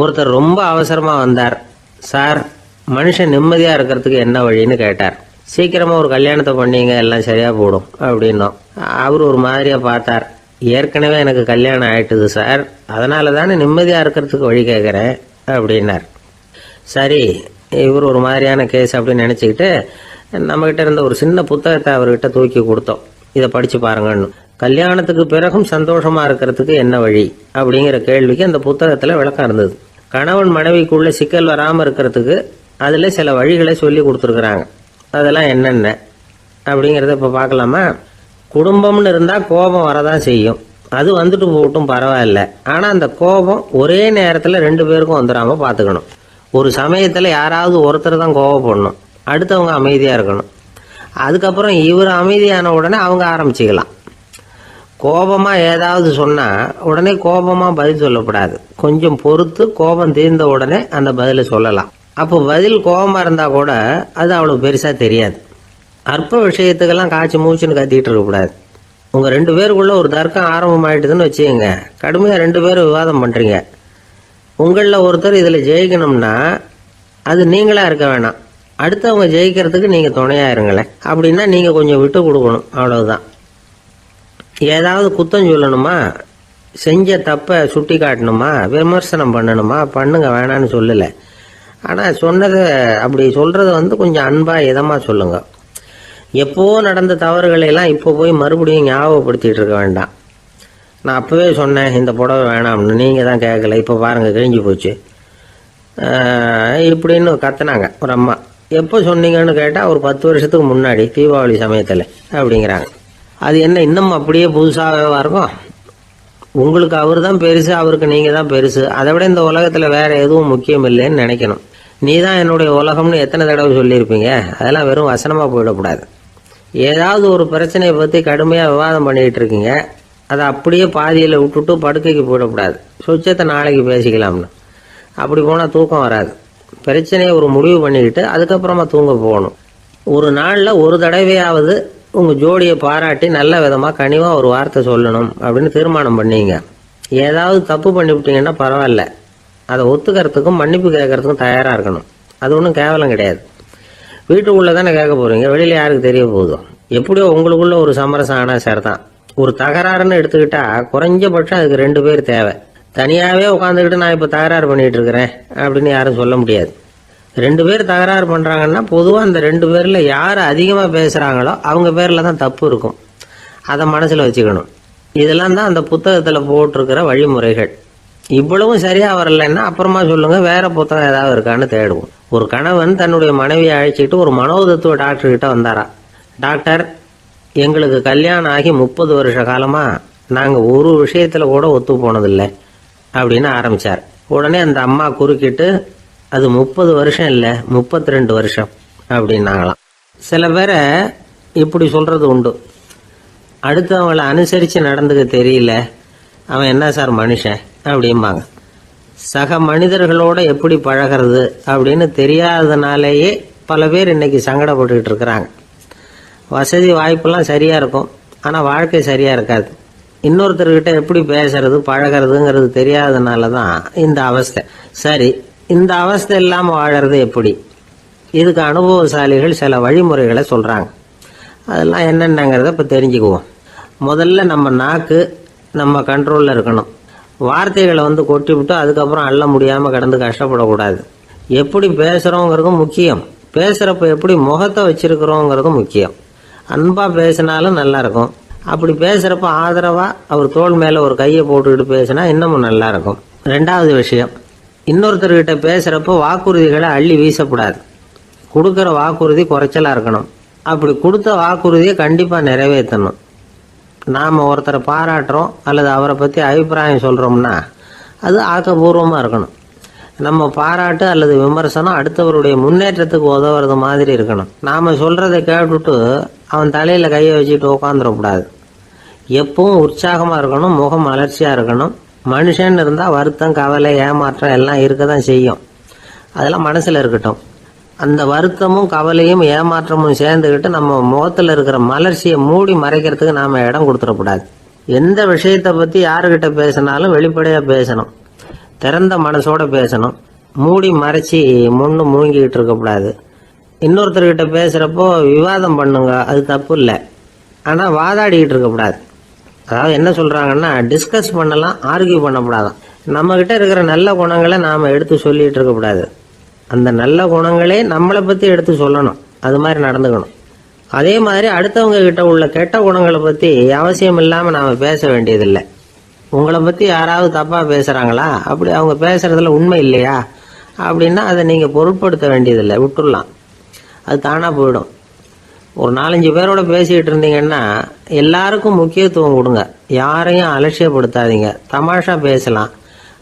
ஒருத்தர் ரொம்ப அவசரமாக வந்தார். சார் மனுஷன் நிம்மதியாக இருக்கிறதுக்கு என்ன வழின்னு கேட்டார். சீக்கிரமாக ஒரு கல்யாணத்தை பண்ணீங்க எல்லாம் சரியாக போடும் அப்படின்னோம். அவர் ஒரு மாதிரியாக பார்த்தார். ஏற்கனவே எனக்கு கல்யாணம் ஆயிட்டுது சார். அதனால தானே நிம்மதியாக இருக்கிறதுக்கு வழி கேட்குறேன் அப்படின்னார். சரி இவர் ஒரு மாதிரியான கேஸ் அப்படின்னு நினச்சிக்கிட்டு நம்மக்கிட்ட இருந்த ஒரு சின்ன புத்தகத்தை அவர்கிட்ட தூக்கி கொடுத்தோம். இதை படித்து பாருங்கன்னு. கல்யாணத்துக்கு பிறகும் சந்தோஷமாக இருக்கிறதுக்கு என்ன வழி? அப்படிங்கிற கேள்விக்கு அந்த புத்தகத்தில் விளக்கம் இருந்தது. கணவன் மனைவிக்குள்ளே சிக்கல் வராமல் இருக்கிறதுக்கு அதில் சில வழிகளை சொல்லி கொடுத்துருக்குறாங்க. அதெல்லாம் என்னென்ன? அப்படிங்கிறத இப்போ பார்க்கலாமா? குடும்பம்னு இருந்தால் கோபம் வரதான் செய்யும். அது வந்துட்டு போகட்டும் பரவாயில்ல. ஆனால் அந்த கோபம் ஒரே நேரத்தில் ரெண்டு பேருக்கும் வந்துடாமல் பார்த்துக்கணும் ஒரு சமயத்தில் யாராவது ஒருத்தர் தான் கோவப்படணும். அடுத்தவங்க அமைதியாக இருக்கணும். அதுக்கப்புறம் இவர் அமைதியான உடனே அவங்க ஆரம்பிச்சுக்கலாம். கோபமாக ஏதாவது சொன்னால் உடனே கோபமாக பதில் சொல்லக்கூடாது கொஞ்சம் பொறுத்து கோபம் தீர்ந்த உடனே அந்த பதிலை சொல்லலாம். அப்போ பதில் கோபமாக இருந்தால் கூட அது அவ்வளோ பெருசாக தெரியாது. அற்ப விஷயத்துக்கெல்லாம் காய்ச்சி மூச்சுன்னு கத்திட்டு இருக்கக்கூடாது உங்கள் ரெண்டு பேருக்குள்ளே ஒரு தர்க்கம் ஆரம்பமாயிட்டுதுன்னு வச்சுக்கோங்க. கடுமையாக ரெண்டு பேரும் விவாதம் பண்ணுறீங்க உங்களில் ஒருத்தர் இதில் ஜெயிக்கணும்னா அது நீங்களாக இருக்க வேணாம். அடுத்தவங்க ஜெயிக்கிறதுக்கு நீங்கள் துணையாக இருங்களேன் அப்படின்னா நீங்கள் கொஞ்சம் விட்டு கொடுக்கணும். அவ்வளவுதான். ஏதாவது குத்தம் சொல்லணுமா? செஞ்ச தப்பை சுட்டி காட்டணுமா? விமர்சனம் பண்ணணுமா? பண்ணுங்க வேணான்னு சொல்லலை. ஆனால் சொன்னதை அப்படி சொல்கிறத வந்து கொஞ்சம் அன்பாக இதமாக சொல்லுங்கள் எப்போ நடந்த தவறுகளை எல்லாம் இப்போ போய் மறுபடியும் ஞாபகப்படுத்திட்டு இருக்க வேண்டாம். நான் அப்போவே சொன்னேன் இந்த புடவை வேணாம்னு. நீங்கள் தான் கேட்கல. இப்போ பாருங்கள் கிழிஞ்சு போச்சு. இப்படின்னு கத்துனாங்க ஒரு அம்மா. எப்போ சொன்னீங்கன்னு கேட்டால் ஒரு பத்து வருஷத்துக்கு முன்னாடி தீபாவளி சமயத்தில் அப்படிங்கிறாங்க. அது என்ன இன்னும் அப்படியே புதுசாகவே இருக்கும்? உங்களுக்கு அவர் தான் பெருசு அவருக்கு நீங்கள் தான் பெருசு. அதை விட இந்த உலகத்தில் வேறு எதுவும் முக்கியம் இல்லைன்னு நினைக்கணும். நீ தான் என்னுடைய உலகம்னு எத்தனை தடவை சொல்லியிருப்பீங்க? அதெல்லாம் வெறும் வசனமாக போயிடக்கூடாது. ஏதாவது ஒரு பிரச்சனையை பற்றி கடுமையாக விவாதம் பண்ணிக்கிட்டு இருக்கீங்க. அதை அப்படியே பாதியில் விட்டுட்டு படுக்கைக்கு போயிடக்கூடாது. சொச்சத்தை நாளைக்கு பேசிக்கலாம்னு. அப்படி போனால் தூக்கம் வராது. பிரச்சனையை ஒரு முடிவு பண்ணிக்கிட்டு அதுக்கப்புறமா தூங்க போகணும். ஒரு நாளில் ஒரு தடவையாவது உங்கள் ஜோடியை பாராட்டி நல்ல விதமாக கனிவாக ஒரு வார்த்தை சொல்லணும் அப்படின்னு தீர்மானம் பண்ணிங்க. ஏதாவது தப்பு பண்ணிவிட்டீங்கன்னா பரவாயில்ல. அதை ஒத்துக்கிறதுக்கும் மன்னிப்பு கேட்கறதுக்கும் தயாராக இருக்கணும். அது ஒன்றும் கேவலம் கிடையாது. வீட்டுக்குள்ளே தானே கேட்க போகிறீங்க வெளியில் யாருக்கு தெரிய போகுதோ? எப்படியோ உங்களுக்குள்ள ஒரு சமரசம் ஆனால் சார் தான். ஒரு தகராறுன்னு எடுத்துக்கிட்டால் குறைஞ்சபட்சம் அதுக்கு ரெண்டு பேர் தேவை. தனியாகவே உட்காந்துக்கிட்டு நான் இப்போ தகராறு பண்ணிகிட்டு இருக்கிறேன் அப்படின்னு யாரும் சொல்ல முடியாது. ரெண்டு பேர் தகராறு பண்ணுறாங்கன்னா பொதுவாக அந்த ரெண்டு பேரில் யார் அதிகமாக பேசுகிறாங்களோ அவங்க பேரில் தான் தப்பு இருக்கும். அதை மனசில் வச்சுக்கணும். இதெல்லாம் தான் அந்த புத்தகத்தில் போட்டிருக்கிற வழிமுறைகள். இவ்வளவும் சரியாக வரலைன்னா அப்புறமா சொல்லுங்கள் வேறு புத்தகம் ஏதாவது இருக்கான்னு தேடுவோம். ஒரு கணவன் தன்னுடைய மனைவியை அழைச்சிக்கிட்டு ஒரு மனோதத்துவ டாக்டர்கிட்ட வந்தாரா? டாக்டர் எங்களுக்கு கல்யாணம் ஆகி முப்பது வருஷ காலமாக நாங்கள் ஒரு விஷயத்தில் கூட ஒத்து போனதில்லை. அப்படின்னு ஆரம்பிச்சார். உடனே அந்த அம்மா குறுக்கிட்டு அது முப்பது வருஷம் இல்லை முப்பத்தி ரெண்டு வருஷம் அப்படின்னாங்களாம். சில பேரை இப்படி சொல்கிறது உண்டு. அடுத்தவங்களை அனுசரித்து நடந்துக்க தெரியல அவன் என்ன சார் மனுஷன் அப்படிம்பாங்க. சக மனிதர்களோட எப்படி பழகிறது அப்படின்னு தெரியாதனாலேயே பல பேர் இன்னைக்கு சங்கடப்பட்டுக்கிட்டு இருக்கிறாங்க. வசதி வாய்ப்பெல்லாம் சரியாக இருக்கும் ஆனால் வாழ்க்கை சரியாக இருக்காது. இன்னொருத்தர்கிட்ட எப்படி பேசுறது பழகிறதுங்கிறது தெரியாதனால தான் இந்த அவஸ்தை. சரி இந்த அவஸ்தை இல்லாமல் வாழறது எப்படி? இதுக்கு அனுபவசாலிகள் சில வழிமுறைகளை சொல்கிறாங்க அதெல்லாம் என்னென்னங்கிறத இப்போ தெரிஞ்சுக்குவோம். முதல்ல நம்ம நாக்கு நம்ம கண்ட்ரோலில் இருக்கணும். வார்த்தைகளை வந்து கொட்டி விட்டு அதுக்கப்புறம் அள்ள முடியாமல் கிடந்து கஷ்டப்படக்கூடாது. எப்படி பேசுகிறோங்கிறதும் முக்கியம். பேசுகிறப்ப எப்படி முகத்தை வச்சுருக்கிறோங்கிறதும் முக்கியம். அன்பாக பேசினாலும் நல்லாயிருக்கும் அப்படி பேசுகிறப்ப ஆதரவாக அவர் தோல் மேலே ஒரு கையை போட்டுக்கிட்டு பேசினா இன்னமும் நல்லாயிருக்கும் ரெண்டாவது விஷயம் இன்னொருத்தர்கிட்ட பேசுகிறப்போ வாக்குறுதிகளை அள்ளி வீசக்கூடாது. கொடுக்குற வாக்குறுதி குறைச்சலாக இருக்கணும். அப்படி கொடுத்த வாக்குறுதியை கண்டிப்பாக நிறைவேற்றணும். நாம் ஒருத்தரை பாராட்டுறோம் அல்லது அவரை பற்றி அபிப்பிராயம் சொல்கிறோம்னா அது ஆக்கப்பூர்வமாக இருக்கணும். நம்ம பாராட்டு அல்லது விமர்சனம் அடுத்தவருடைய முன்னேற்றத்துக்கு உதவுறது மாதிரி இருக்கணும். நாம் சொல்கிறத கேட்டுட்டு அவன் தலையில் கையை வச்சுட்டு உட்காந்துடக்கூடாது எப்பவும் உற்சாகமாக இருக்கணும் முகம் மலர்ச்சியாக இருக்கணும். மனுஷன் இருந்தால் வருத்தம் கவலை ஏமாற்றம் எல்லாம் இருக்க தான் செய்யும். அதெல்லாம் மனசில் இருக்கட்டும். அந்த வருத்தமும் கவலையும் ஏமாற்றமும் சேர்ந்துக்கிட்டு நம்ம முகத்தில் இருக்கிற மலர்ச்சியை மூடி மறைக்கிறதுக்கு நாம் இடம் கொடுத்துடக்கூடாது. எந்த விஷயத்தை பற்றி யாருக்கிட்ட பேசினாலும் வெளிப்படையாக பேசணும். திறந்த மனசோட பேசணும். மூடி மறைச்சி முன்னு மூங்கிக்கிட்டு இருக்கக்கூடாது இன்னொருத்தர்கிட்ட பேசுகிறப்போ விவாதம் பண்ணுங்க அது தப்பு இல்லை. ஆனால் வாதாடிக்கிட்டு இருக்கக்கூடாது அதாவது என்ன சொல்கிறாங்கன்னா டிஸ்கஸ் பண்ணலாம் ஆர்கியூ பண்ணக்கூடாதான். நம்மக்கிட்ட இருக்கிற நல்ல குணங்களை நாம் எடுத்து சொல்லிகிட்டு இருக்கக்கூடாது அந்த நல்ல குணங்களே நம்மளை பற்றி எடுத்து சொல்லணும். அது மாதிரி நடந்துக்கணும். அதே மாதிரி அடுத்தவங்க கிட்ட உள்ள கெட்ட குணங்களை பற்றி அவசியம் இல்லாமல் நாம் பேச வேண்டியதில்லை. உங்களை பற்றி யாராவது தப்பாக பேசுகிறாங்களா அப்படி அவங்க பேசுகிறதுல உண்மை இல்லையா? அப்படின்னா அதை நீங்கள் பொருட்படுத்த வேண்டியதில்லை. விட்டுடலாம் அது தானாக போயிடும். ஒரு நாலஞ்சு பேரோட பேசிக்கிட்டு இருந்தீங்கன்னா எல்லாருக்கும் முக்கியத்துவம் கொடுங்க. யாரையும் அலட்சியப்படுத்தாதீங்க. தமாஷா பேசலாம்.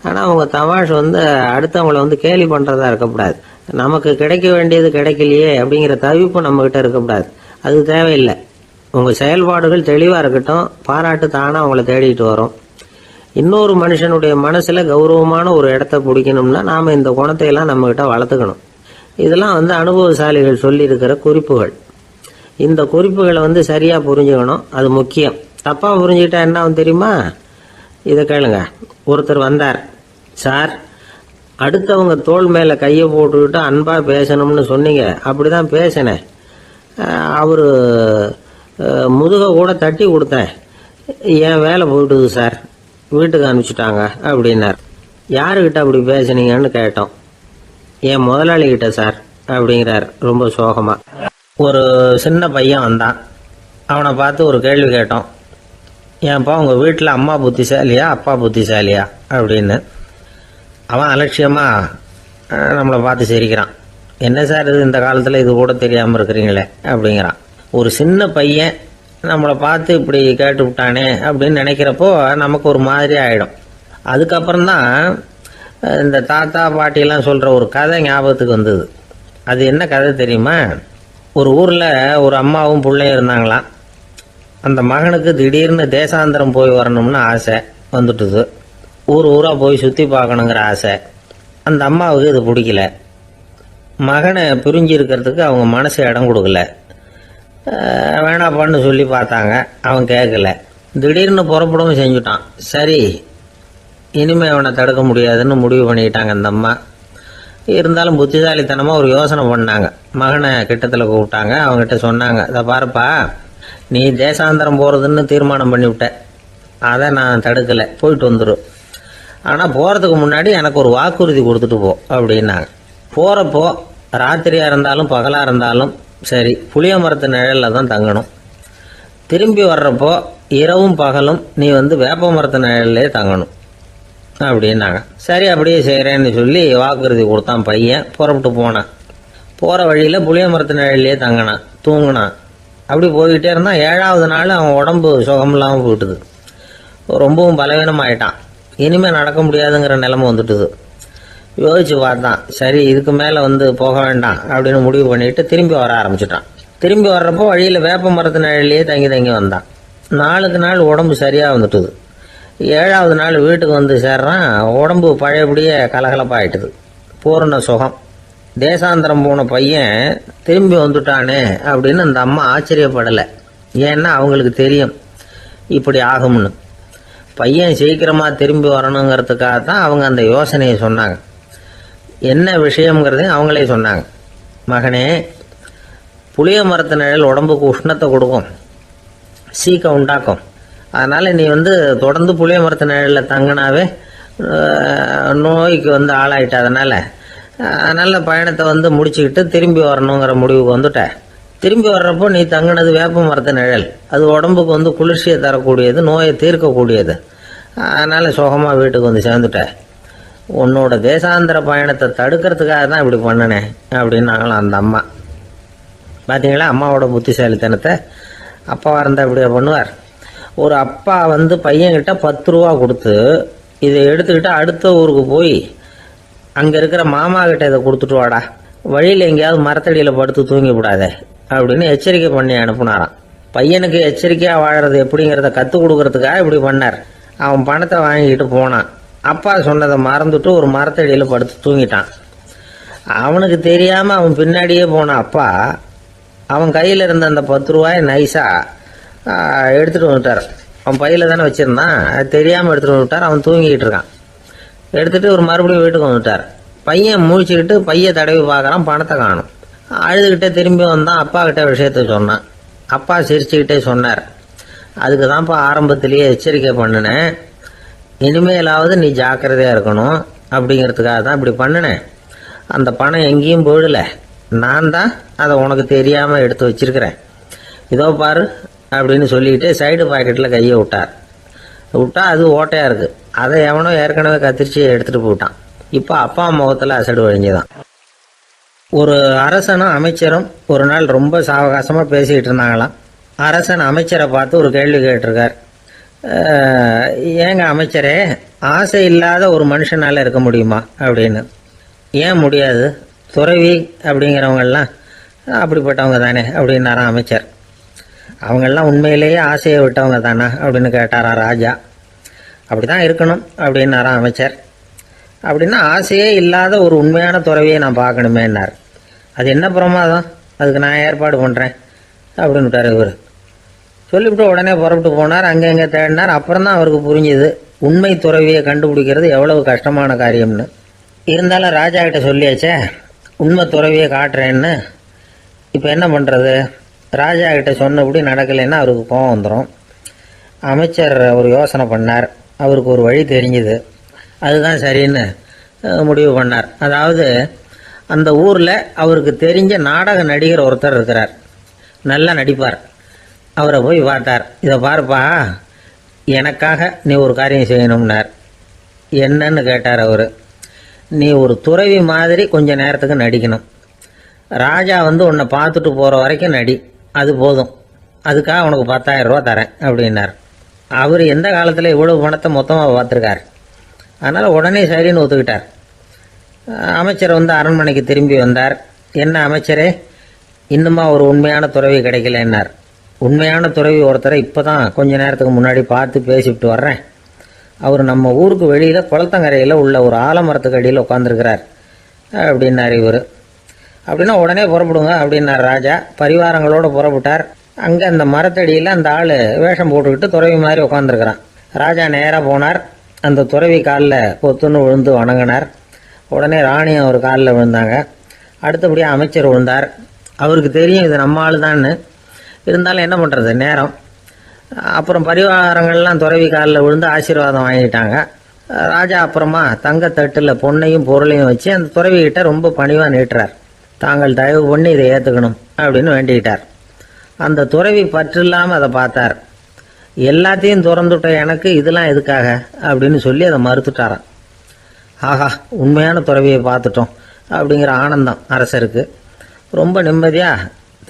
ஆனால் அவங்க தமாஷ் வந்து அடுத்தவங்கள வந்து கேலி பண்ணுறதா இருக்கக்கூடாது. நமக்கு கிடைக்க வேண்டியது கிடைக்கலையே அப்படிங்கிற தவிப்பு நம்மக்கிட்ட இருக்கக்கூடாது. அது தேவையில்லை. உங்கள் செயல்பாடுகள் தெளிவாக இருக்கட்டும். பாராட்டு தானாக அவங்கள தேடிட்டு வரும். இன்னொரு மனுஷனுடைய மனசில் கௌரவமான ஒரு இடத்த பிடிக்கணும்னா நாம் இந்த குணத்தையெல்லாம் நம்மக்கிட்ட வளர்த்துக்கணும். இதெல்லாம் வந்து அனுபவசாலிகள் சொல்லியிருக்கிற குறிப்புகள். இந்த குறிப்புகளை வந்து சரியாக புரிஞ்சுக்கணும். அது முக்கியம். தப்பாக புரிஞ்சுக்கிட்டா என்ன ஆகும் தெரியுமா? இதை கேளுங்க. ஒருத்தர் வந்தார். சார் அடுத்தவங்க தோள் மேலே கையை போட்டுக்கிட்டு அன்பாக பேசணும்னு சொன்னீங்க. அப்படி தான் பேசினேன் அவர் முதுகை கூட தட்டி கொடுத்தேன். என் வேலை போயிட்டுது சார். வீட்டுக்கு அனுப்பிச்சிட்டாங்க அப்படின்னார். யாருக்கிட்ட அப்படி பேசுனீங்கன்னு கேட்டோம். என் முதலாளிகிட்ட சார் அப்படிங்கிறார் ரொம்ப சோகமாக ஒரு சின்ன பையன் வந்தான். அவனை பார்த்து ஒரு கேள்வி கேட்டோம். ஏன்ப்பா உங்கள் வீட்டில் அம்மா புத்திசாலியா அப்பா புத்திசாலியா? அப்படின்னு. அவன் அலட்சியமாக நம்மளை பார்த்து சிரிக்கிறான். என்ன சார் இது? இந்த காலத்தில் இது கூட தெரியாமல் இருக்கிறீங்களே? அப்படிங்கிறான். ஒரு சின்ன பையன் நம்மளை பார்த்து இப்படி கேட்டு விட்டானே அப்படின்னு நினைக்கிறப்போ நமக்கு ஒரு மாதிரி ஆகிடும் அதுக்கப்புறம்தான் இந்த தாத்தா பாட்டியெல்லாம் சொல்கிற ஒரு கதை ஞாபகத்துக்கு வந்தது. அது என்ன கதை தெரியுமா? ஒரு ஊரில் ஒரு அம்மாவும் பிள்ளையும் இருந்தாங்களாம். அந்த மகனுக்கு திடீர்னு தேசாந்திரம் போய் வரணும்னு ஆசை வந்துட்டுது. ஊர் ஊராக போய் சுற்றி பார்க்கணுங்கிற ஆசை. அந்த அம்மாவுக்கு இது பிடிக்கல. மகனை பிரிஞ்சு இருக்கிறதுக்கு அவங்க மனசு இடம் கொடுக்கல. அஹ் வேணாப்பான்னு சொல்லி பார்த்தாங்க. அவன் கேட்கல திடீர்னு புறப்படவும் செஞ்சுட்டான். சரி இனிமே அவனை தடுக்க முடியாதுன்னு முடிவு பண்ணிக்கிட்டாங்க அந்த அம்மா. இருந்தாலும் புத்திசாலித்தனமாக ஒரு யோசனை பண்ணாங்க. மகனை கிட்டத்தில் கூப்பிட்டாங்க. அவங்ககிட்ட சொன்னாங்க இதை பாருப்பா நீ தேசாந்தரம் போகிறதுன்னு தீர்மானம் பண்ணிவிட்ட. அதை நான் தடுக்கலை. போயிட்டு வந்துடும் ஆனால் போகிறதுக்கு முன்னாடி எனக்கு ஒரு வாக்குறுதி கொடுத்துட்டு போ அப்படின்னாங்க. போகிறப்போ ராத்திரியாக இருந்தாலும் பகலாக இருந்தாலும் சரி புளிய மரத்து நிழலில் தான் தங்கணும். திரும்பி வர்றப்போ இரவும் பகலும் நீ வந்து வேப்ப மரத்து நிழல்லே தங்கணும். அப்படின்னாங்க. சரி அப்படியே செய்கிறேன்னு சொல்லி வாக்குறுதி கொடுத்தான் பையன். புறப்பட்டு போனான். போகிற வழியில் புளிய மரத்து நிழல்லையே தங்கினான் தூங்கினான். அப்படி போய்கிட்டே இருந்தான் ஏழாவது நாள் அவன் உடம்பு சுகம் இல்லாமல் போயிட்டுது. ரொம்பவும் பலவீனமாயிட்டான். இனிமேல் நடக்க முடியாதுங்கிற நிலமை வந்துட்டுது. யோசிச்சு பார்த்தான். சரி இதுக்கு மேலே வந்து போக வேண்டாம் அப்படின்னு முடிவு பண்ணிட்டு திரும்பி வர ஆரம்பிச்சிட்டான். திரும்பி வர்றப்போ வழியில் வேப்ப மரத்து தங்கி தங்கி வந்தான். நாளுக்கு நாள் உடம்பு சரியாக வந்துட்டுது. ஏழாவது நாள் வீட்டுக்கு வந்து சேர்றான். உடம்பு பழையபடியே கலகலப்பாயிட்டுது. பூரண சுகம். தேசாந்திரம் போன பையன் திரும்பி வந்துட்டானே அப்படின்னு அந்த அம்மா ஆச்சரியப்படலை. ஏன்னா அவங்களுக்கு தெரியும் இப்படி ஆகும்னு. பையன் சீக்கிரமாக திரும்பி வரணுங்கிறதுக்காக தான் அவங்க அந்த யோசனையை சொன்னாங்க. என்ன விஷயங்கிறது அவங்களே சொன்னாங்க. மகனே புளிய மரத்து நிழல் உடம்புக்கு உஷ்ணத்தை கொடுக்கும். சீக்கம் உண்டாக்கும். அதனால் நீ வந்து தொடர்ந்து புளிய மரத்து நிழலில் தங்கினாவே நோய்க்கு வந்து ஆளாயிட்ட. அதனால் அதனால் பயணத்தை வந்து முடிச்சுக்கிட்டு திரும்பி வரணுங்கிற முடிவுக்கு வந்துட்ட. திரும்பி வர்றப்போ நீ தங்கினது வேப்ப மரத்து நிழல். அது உடம்புக்கு வந்து குளிர்ச்சியை தரக்கூடியது நோயை தீர்க்கக்கூடியது. அதனால் சுகமாக வீட்டுக்கு வந்து சேர்ந்துட்ட. உன்னோட தேசாந்திர பயணத்தை தடுக்கிறதுக்காக தான் இப்படி பண்ணினேன் அப்படின்னாங்களாம் அந்த அம்மா. பார்த்தீங்களா அம்மாவோட புத்திசாலித்தனத்தை அப்பாவாக இருந்தால் இப்படியா பண்ணுவார்? ஒரு அப்பா வந்து பையன்கிட்ட பத்து ரூபா கொடுத்து இதை எடுத்துக்கிட்டு அடுத்த ஊருக்கு போய் அங்கே இருக்கிற மாமா கிட்ட இதை கொடுத்துட்டு வாடா. வழியில் எங்கேயாவது மரத்தடியில் படுத்து தூங்கி விடாதே அப்படின்னு எச்சரிக்கை பண்ணி அனுப்புனாராம். பையனுக்கு எச்சரிக்கையாக வாழறது எப்படிங்கிறத கற்றுக் கொடுக்கறதுக்காக இப்படி பண்ணார். அவன் பணத்தை வாங்கிக்கிட்டு போனான். அப்பா சொன்னதை மறந்துட்டு ஒரு மரத்தடியில் படுத்து தூங்கிட்டான். அவனுக்கு தெரியாமல் அவன் பின்னாடியே போன அப்பா அவன் கையில் இருந்த அந்த பத்து ரூபாய் நைஸாக எடுத்துகிட்டு வந்துட்டார். அவன் பையில் தானே வச்சுருந்தான். அது தெரியாமல் எடுத்துகிட்டு வந்துட்டார். அவன் தூங்கிக்கிட்டு இருக்கான். எடுத்துகிட்டு ஒரு மறுபடியும் வீட்டுக்கு வந்துட்டார். பையன் முழிச்சுக்கிட்டு பையன் தடவி பார்க்குறான் பணத்தை காணும். அழுதுகிட்டே திரும்பி வந்தான். அப்பா கிட்ட விஷயத்த சொன்னான். அப்பா சிரிச்சுக்கிட்டே சொன்னார். அதுக்கு தான்ப்பா ஆரம்பத்திலேயே எச்சரிக்கை பண்ணினேன். இனிமேலாவது நீ ஜாக்கிரதையாக இருக்கணும் அப்படிங்கிறதுக்காக தான் இப்படி பண்ணினேன். அந்த பணம் எங்கேயும் போயிடலை. நான் தான் அதை உனக்கு தெரியாமல் எடுத்து வச்சிருக்கிறேன். இதோ பாரு அப்படின்னு சொல்லிட்டு சைடு பாக்கெட்டில் கையை விட்டார். விட்டா அது ஓட்டையாக இருக்குது அதை எவனோ ஏற்கனவே கத்திரிச்சு எடுத்துகிட்டு போயிட்டான். இப்போ அப்பா முகத்தில் அசடு வழிஞ்சுதான் ஒரு அரசனும் அமைச்சரும் ஒரு நாள் ரொம்ப சாவகாசமாக பேசிக்கிட்டு இருந்தாங்களாம். அரசன் அமைச்சரை பார்த்து ஒரு கேள்வி கேட்டிருக்கார். ஏங்க அமைச்சரே ஆசை இல்லாத ஒரு மனுஷனால இருக்க முடியுமா அப்படின்னு? ஏன் முடியாது? துறவி அப்படிங்கிறவங்கெல்லாம் அப்படிப்பட்டவங்க தானே அப்படின்னாராம் அமைச்சர். அவங்கெல்லாம் உண்மையிலேயே ஆசையை விட்டவங்க தானா அப்படின்னு கேட்டாரா ராஜா. அப்படிதான் இருக்கணும் அப்படின்னாராம் அமைச்சர். அப்படின்னா ஆசையே இல்லாத ஒரு உண்மையான துறவியை நான் பார்க்கணுமேன்னார். அது என்ன பிரமாதம்? அதுக்கு நான் ஏற்பாடு பண்ணுறேன் அப்படின்னு விட்டார் இவர். சொல்லிவிட்டு உடனே புறப்பட்டு போனார். அங்கங்கே தேடினார். அப்புறம் தான் அவருக்கு புரிஞ்சுது. உண்மை துறவியை கண்டுபிடிக்கிறது எவ்வளவு கஷ்டமான காரியம்னு. இருந்தாலும் ராஜா கிட்ட சொல்லியாச்சே உண்மை துறவியை காட்டுறேன்னு. இப்போ என்ன பண்ணுறது ராஜா கிட்ட சொன்னபடி நடக்கலைன்னா அவருக்கு கோவம் வந்துடும் அமைச்சர் ஒரு யோசனை பண்ணார். அவருக்கு ஒரு வழி தெரிஞ்சுது. அதுதான் சரின்னு முடிவு பண்ணார். அதாவது அந்த ஊரில் அவருக்கு தெரிஞ்ச நாடக நடிகர் ஒருத்தர் இருக்கிறார். நல்லா நடிப்பார். அவரை போய் பார்த்தார். இதை பார்ப்பா எனக்காக நீ ஒரு காரியம் செய்யணும்னார். என்னன்னு கேட்டார் அவர். நீ ஒரு துறவி மாதிரி கொஞ்சம் நேரத்துக்கு நடிக்கணும். ராஜா வந்து உன்னை பார்த்துட்டு போகிற வரைக்கும் நடி. அது போதும். அதுக்காக உனக்கு பத்தாயிரம் ரூபா தரேன் அப்படின்னார். அவர் எந்த காலத்தில் இவ்வளவு பணத்தை மொத்தமாக பார்த்துருக்கார்? அதனால் உடனே சரின்னு ஒத்துக்கிட்டார். அமைச்சர் வந்து அரண்மனைக்கு திரும்பி வந்தார். என்ன அமைச்சரே இன்னுமா ஒரு உண்மையான துறவி கிடைக்கலன்னார். உண்மையான துறவி ஒருத்தரை இப்போ தான் கொஞ்ச நேரத்துக்கு முன்னாடி பார்த்து பேசிவிட்டு வர்றேன். அவர் நம்ம ஊருக்கு வெளியில் குளத்தங்கரையில் உள்ள ஒரு ஆலமரத்துக்கு அடியில் உட்காந்துருக்கிறார் அப்படின்னார் இவர். அப்படின்னா உடனே புறப்படுங்க அப்படின்னார் ராஜா. பரிவாரங்களோடு புறப்பட்டார். அங்கே அந்த மரத்தடியில் அந்த ஆள் வேஷம் போட்டுக்கிட்டு துறவி மாதிரி உட்காந்துருக்கிறான் ராஜா நேராக போனார். அந்த துறவி காலில் பொத்துன்னு விழுந்து வணங்கினார். உடனே ராணி அவர் காலில் விழுந்தாங்க. அடுத்தபடியாக அமைச்சர் விழுந்தார். அவருக்கு தெரியும் இது நம்ம ஆள் தான்னு இருந்தாலும் என்ன பண்ணுறது நேரம். அப்புறம் பரிவாரங்கள்லாம் துறவி காலில் விழுந்து ஆசீர்வாதம் வாங்கிட்டாங்க. ராஜா அப்புறமா தங்கத்தட்டில் பொண்ணையும் பொருளையும் வச்சு அந்த துறவிகிட்ட ரொம்ப பணிவாக நீட்டுறார். தாங்கள் தயவு பண்ணி இதை ஏற்றுக்கணும் அப்படின்னு வேண்டிக்கிட்டார். அந்த துறவி பற்று இல்லாமல் அதை பார்த்தார். எல்லாத்தையும் திறந்துட்ட எனக்கு இதெல்லாம் எதுக்காக? அப்படின்னு சொல்லி அதை மறுத்துட்டாராம். ஆஹா உண்மையான துறவியை பார்த்துட்டோம் அப்படிங்கிற ஆனந்தம் அரசருக்கு. ரொம்ப நிம்மதியாக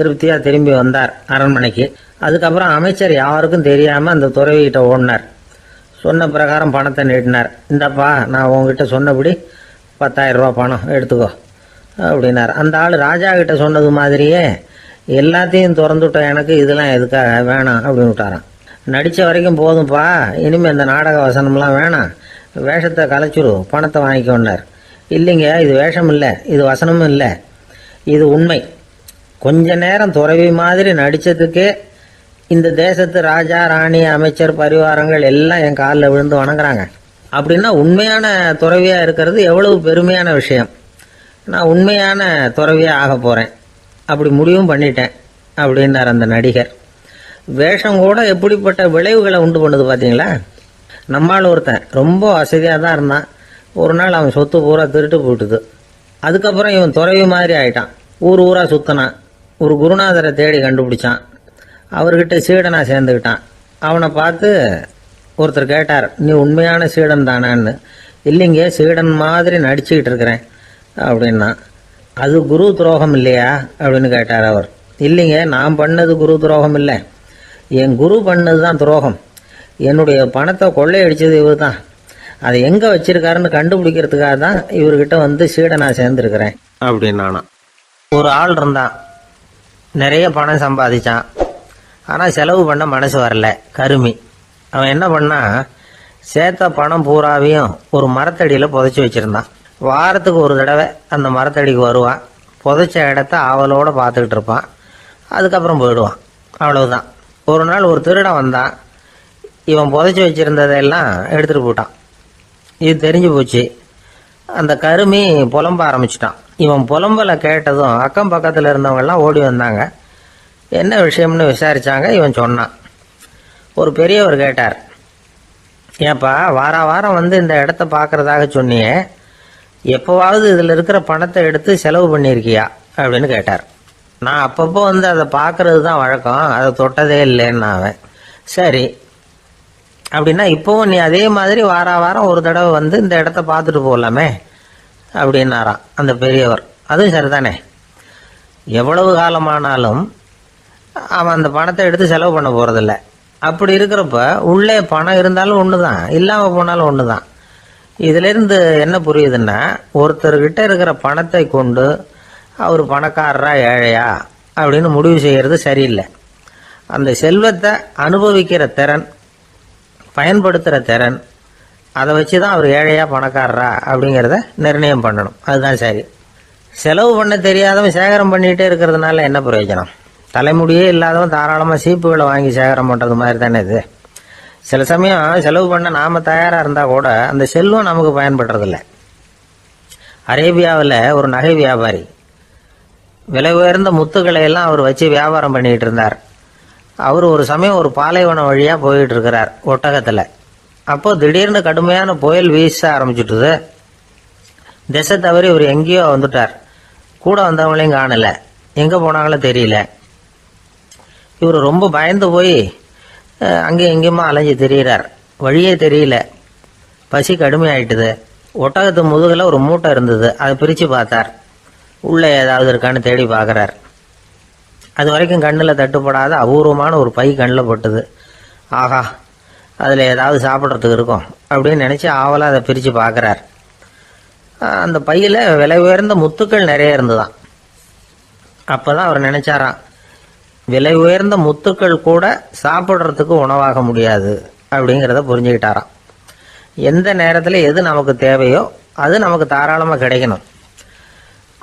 திருப்தியாக திரும்பி வந்தார் அரண்மனைக்கு. அதுக்கப்புறம் அமைச்சர் யாருக்கும் தெரியாமல் அந்த துறவிகிட்ட ஓடினார். சொன்ன பிரகாரம் பணத்தை நீட்டினார். இந்தப்பா நான் உங்ககிட்ட சொன்னபடி பத்தாயிரம் ரூபா பணம் எடுத்துக்கோ அப்படின்னார். அந்த ஆள் ராஜா கிட்ட சொன்னது மாதிரியே எல்லாத்தையும் திறந்துட்ட எனக்கு இதெல்லாம் எதுக்காக வேணாம் அப்படின்னு விட்டாராம். நடித்த வரைக்கும் போதும்ப்பா இனிமேல் இந்த நாடக வசனம்லாம் வேணாம். வேஷத்தை கலைச்சிரு பணத்தை வாங்கிக்கோன்னார். இல்லைங்க இது வேஷம் இல்லை இது வசனமும் இல்லை இது உண்மை. கொஞ்ச நேரம் துறவி மாதிரி நடித்ததுக்கு இந்த தேசத்து ராஜா ராணி அமைச்சர் பரிவாரங்கள் எல்லாம் என் காலில் விழுந்து வணங்குறாங்க. அப்படின்னா உண்மையான துறவியாக இருக்கிறது எவ்வளவு பெருமையான விஷயம். நான் உண்மையான துறவியாக ஆக போகிறேன் அப்படி முடிவும் பண்ணிட்டேன் அப்படின்னார் அந்த நடிகர். வேஷம் கூட எப்படிப்பட்ட விளைவுகளை உண்டு பண்ணுது பார்த்தீங்களா நம்மால் ஒருத்தன் ரொம்ப வசதியாக தான் இருந்தான். ஒரு நாள் அவன் சொத்து பூரா திருட்டு போட்டுது அதுக்கப்புறம் இவன் துறவி மாதிரி ஆயிட்டான். ஊர் ஊராக சுற்றினான் ஒரு குருநாதரை தேடி கண்டுபிடிச்சான். அவர்கிட்ட சீடனாக சேர்ந்துக்கிட்டான் அவனை பார்த்து ஒருத்தர் கேட்டார் நீ உண்மையான சீடன் தானான்னு. இல்லைங்க சீடன் மாதிரி நடிச்சுக்கிட்டு இருக்கிறேன் அப்படின்னா அது குரு துரோகம் இல்லையா? அப்படின்னு கேட்டார் அவர். இல்லைங்க நான் பண்ணது குரு துரோகம் இல்லை. என் குரு பண்ணது தான் துரோகம். என்னுடைய பணத்தை கொள்ளையடிச்சது இவர் தான். அதை எங்கே வச்சிருக்காருன்னு கண்டுபிடிக்கிறதுக்காக தான் இவர்கிட்ட வந்து சீடனாக சேர்ந்துருக்கிறேன் அப்படின்னானா ஒரு ஆள் இருந்தான். நிறைய பணம் சம்பாதிச்சான். ஆனால் செலவு பண்ண மனசு வரல. கருமி. அவன் என்ன பண்ணா சேர்த்த பணம் பூராவையும் ஒரு மரத்தடியில் புதைச்சி வச்சுருந்தான். வாரத்துக்கு ஒரு தடவை அந்த மரத்தடிக்கு வருவான். புதைச்ச இடத்த ஆவலோடு பார்த்துக்கிட்டு இருப்பான். அதுக்கப்புறம் போயிடுவான். அவ்வளவுதான். ஒரு நாள் ஒரு திருடன் வந்தான். இவன் புதைச்சி வச்சிருந்ததெல்லாம் எடுத்துகிட்டு போட்டான் இது தெரிஞ்சு போச்சு. அந்த கருமி புலம்ப ஆரம்பிச்சிட்டான். இவன் புலம்பலை கேட்டதும் அக்கம் பக்கத்தில் இருந்தவங்கெல்லாம் ஓடி வந்தாங்க. என்ன விஷயம்னு விசாரித்தாங்க இவன் சொன்னான். ஒரு பெரியவர் கேட்டார் ஏப்பா வார வாரம் வந்து இந்த இடத்த பார்க்குறதாக சொன்னியே. எப்போவாவது இதில் இருக்கிற பணத்தை எடுத்து செலவு பண்ணியிருக்கியா அப்படின்னு கேட்டார். நான் அப்பப்போ வந்து அதை பார்க்கறது தான் வழக்கம். அதை தொட்டதே இல்லைன்னு அவன் சரி அப்படின்னா இப்போவும் நீ அதே மாதிரி வார வாரம் ஒரு தடவை வந்து இந்த இடத்த பார்த்துட்டு போகலாமே அப்படின்னாராம் அந்த பெரியவர். அதுவும் சரிதானே. எவ்வளவு காலமானாலும் அவன் அந்த பணத்தை எடுத்து செலவு பண்ண போகிறதில்ல அப்படி இருக்கிறப்ப உள்ளே பணம் இருந்தாலும் ஒன்று தான் இல்லாமல் போனாலும் ஒன்று தான் இதிலேருந்து என்ன புரியுதுன்னா ஒருத்தர்கிட்ட இருக்கிற பணத்தை கொண்டு அவர் பணக்காரரா ஏழையா அப்படின்னு முடிவு செய்கிறது சரியில்லை. அந்த செல்வத்தை அனுபவிக்கிற திறன் பயன்படுத்துகிற திறன் அதை வச்சு தான் அவர் ஏழையா பணக்காரரா அப்படிங்கிறத நிர்ணயம் பண்ணணும். அதுதான் சரி. செலவு பண்ண தெரியாதவன் சேகரம் பண்ணிகிட்டே இருக்கிறதுனால என்ன பிரயோஜனம்? தலைமுடியே இல்லாதவன் தாராளமாக சீப்புகளை வாங்கி சேகரம் பண்ணுறது மாதிரி தானே இது. சில சமயம் செலவு பண்ண நாம் தயாராக இருந்தால் கூட அந்த செல்வம் நமக்கு பயன்படுறதில்ல. அரேபியாவில் ஒரு நகை வியாபாரி விலை உயர்ந்த முத்துக்களை எல்லாம் அவர் வச்சு வியாபாரம் பண்ணிக்கிட்டு இருந்தார். அவர் ஒரு சமயம் ஒரு பாலைவனம் வழியாக போயிட்டு இருக்கிறார் ஒட்டகத்தில். அப்போ திடீர்னு கடுமையான புயல் வீச ஆரம்பிச்சுட்டுது. திசை தவறி இவர் எங்கேயோ வந்துட்டார். கூட வந்தவங்களையும் காணலை. எங்கே போனாங்களோ தெரியல. இவர் ரொம்ப பயந்து போய் அங்கேயும் எங்கேயுமா அலைஞ்சு தெரிகிறார் வழியே தெரியல. பசி கடுமையாயிட்டுது. ஒட்டகத்து முதுகில் ஒரு மூட்டை இருந்தது. அதை பிரித்து பார்த்தார். உள்ளே ஏதாவது இருக்கான்னு தேடி பார்க்குறார். அது வரைக்கும் கண்ணில் தட்டுப்படாத அபூர்வமான ஒரு பை கண்ணில் பட்டுது. ஆஹா அதில் ஏதாவது சாப்பிட்றதுக்கு இருக்கும் அப்படின்னு நினச்சி ஆவலாக அதை பிரித்து பார்க்குறார் அந்த பையில் விலை உயர்ந்த முத்துக்கள் நிறைய இருந்துதான். அப்போ தான் அவர் நினச்சாராம் விலை உயர்ந்த முத்துக்கள் கூட சாப்பிட்றதுக்கு உணவாக முடியாது அப்படிங்கிறத புரிஞ்சுக்கிட்டாராம். எந்த நேரத்தில் எது நமக்கு தேவையோ அது நமக்கு தாராளமாக கிடைக்கணும்.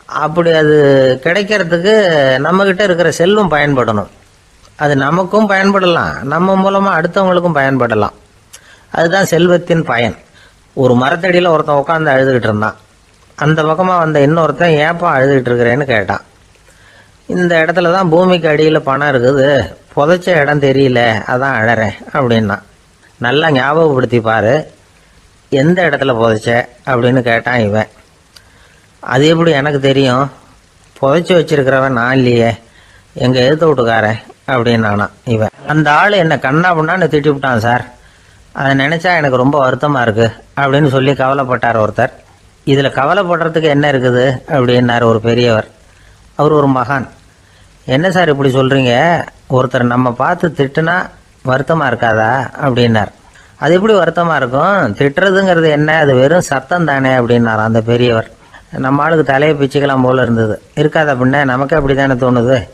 அப்படி அது கிடைக்கிறதுக்கு நம்மக்கிட்ட இருக்கிற செல்வம் பயன்படணும். அது நமக்கும் பயன்படலாம். நம்ம மூலமாக அடுத்தவங்களுக்கும் பயன்படலாம். அதுதான் செல்வத்தின் பயன். ஒரு மரத்தடியில் ஒருத்தன் உட்காந்து அழுதுகிட்டு இருந்தான். அந்த பக்கமாக வந்த இன்னொருத்தன் ஏப்பா அழுதுகிட்டு இருக்கிறேன்னு கேட்டான். இந்த இடத்துல தான் பூமிக்கு அடியில் பணம் இருக்குது. புதைச்ச இடம் தெரியல. அதான் அழறேன் அப்படின்னா நல்லா ஞாபகப்படுத்தி பாரு. எந்த இடத்துல புதைச்ச? அப்படின்னு கேட்டான் இவன். அது எப்படி எனக்கு தெரியும் புதைச்சி வச்சிருக்கிறவன் நான் இல்லையே எங்கள் எழுத்து வீட்டுக்காரன் அப்படின்னானா இவன். அந்த ஆள் என்னை கண்ணா பண்ணான்னு திட்டி விட்டான் சார். அதை நினச்சா எனக்கு ரொம்ப வருத்தமாக இருக்குது அப்படின்னு சொல்லி கவலைப்பட்டார் ஒருத்தர். இதில் கவலைப்படுறதுக்கு என்ன இருக்குது அப்படின்னார் ஒரு பெரியவர். அவர் ஒரு மகான். என்ன சார் இப்படி சொல்கிறீங்க ஒருத்தர் நம்ம பார்த்து திட்டுனா வருத்தமாக இருக்காதா அப்படின்னார். அது எப்படி வருத்தமாக இருக்கும்? திட்டுறதுங்கிறது என்ன? அது வெறும் சத்தம் தானே அப்படின்னார் அந்த பெரியவர். நம்ம ஆளுக்கு தலையை பிச்சுக்கலாம் போல் இருந்தது. இருக்காத அப்படின்னா நமக்கு அப்படி தானே தோணுது.